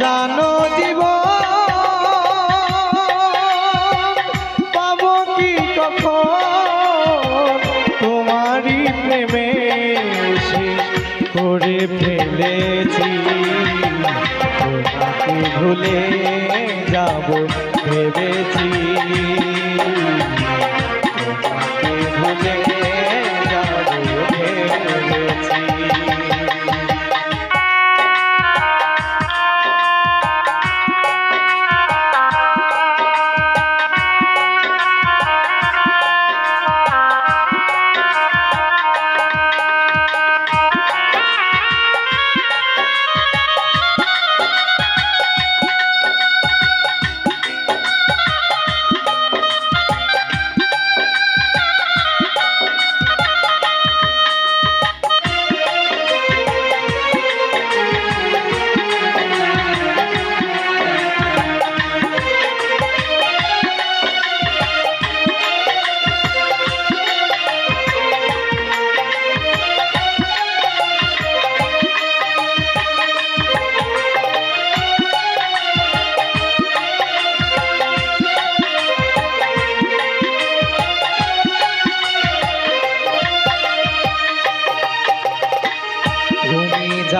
জানো জীব পাবো কি কখন? তোমারই প্রেমে করে ফেলেছি। ভুলে যাব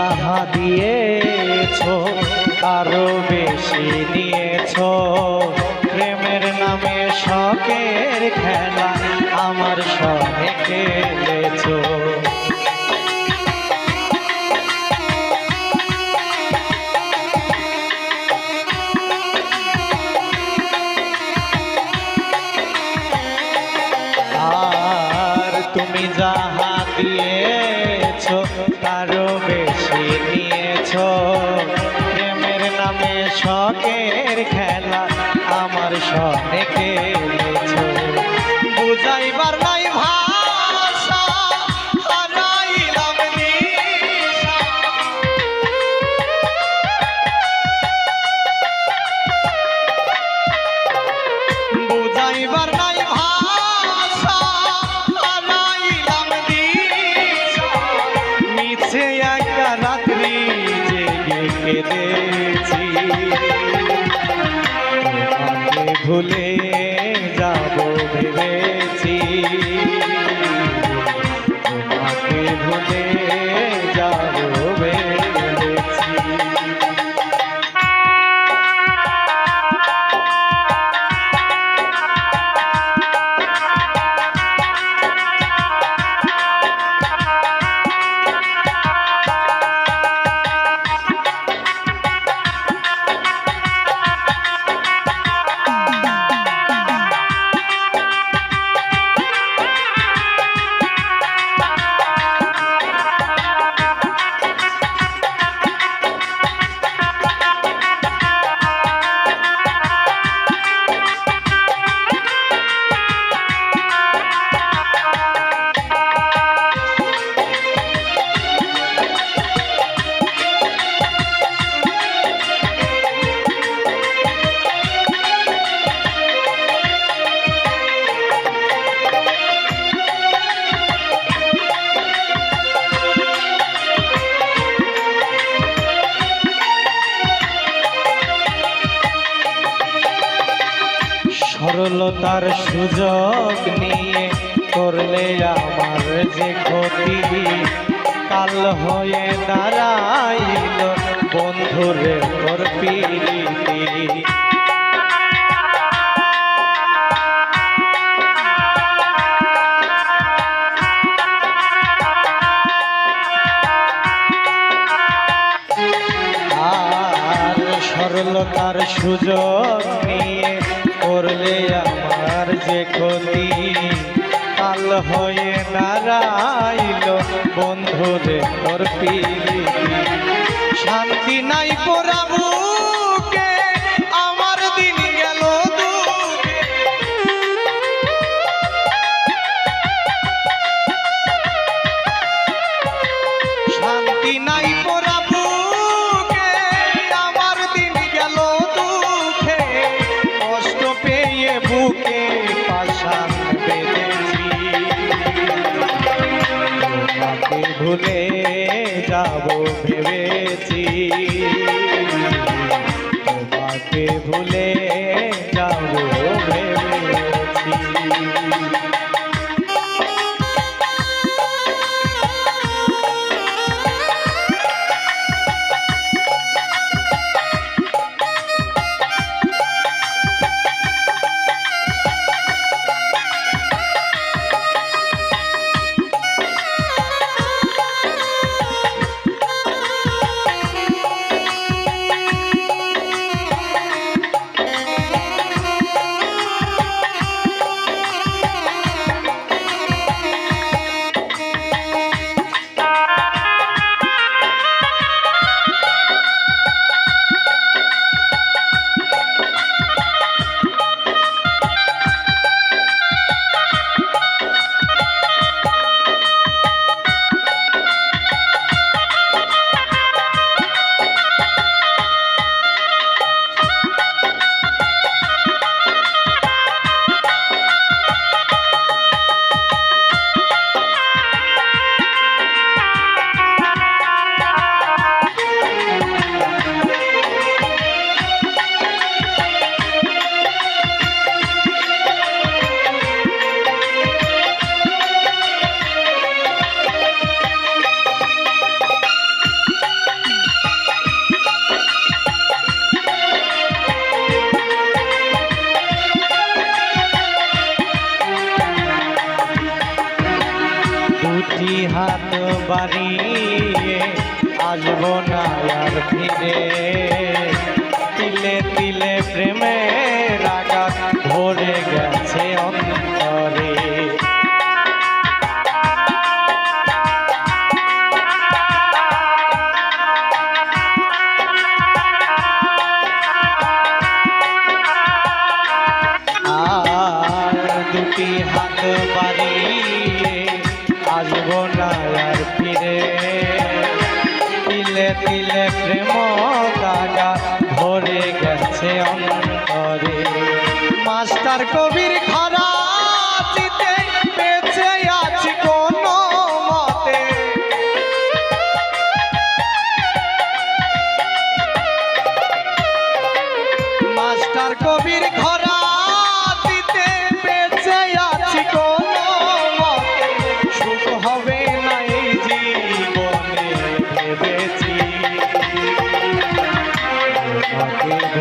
যাহা দিয়েছ আরও বেশি দিয়েছ। প্রেমের নামে শখের খেলা আমার সঙ্গে খেলেছ। তুমি যাহা শখের খেলা আমার সনে সরলতার সুযোগ নিয়ে, করলে আমার যে ক্ষতি। কাল হয়ে দাঁড়াইল বন্ধুরে তোর আর সরলতার সুযোগ করলে আমার যে ক্ষতি? কাল হয়ে নারাইল বন্ধুরে তোর শান্তি নাই শান্তি নাই ভেবেছি। তোমাকে ভুলে হারিয়ে আসব না আর ফিরে। তিলে তিলে প্রেমে আঘাত ভরে গেছে অন্তরে। আর দুটি হাত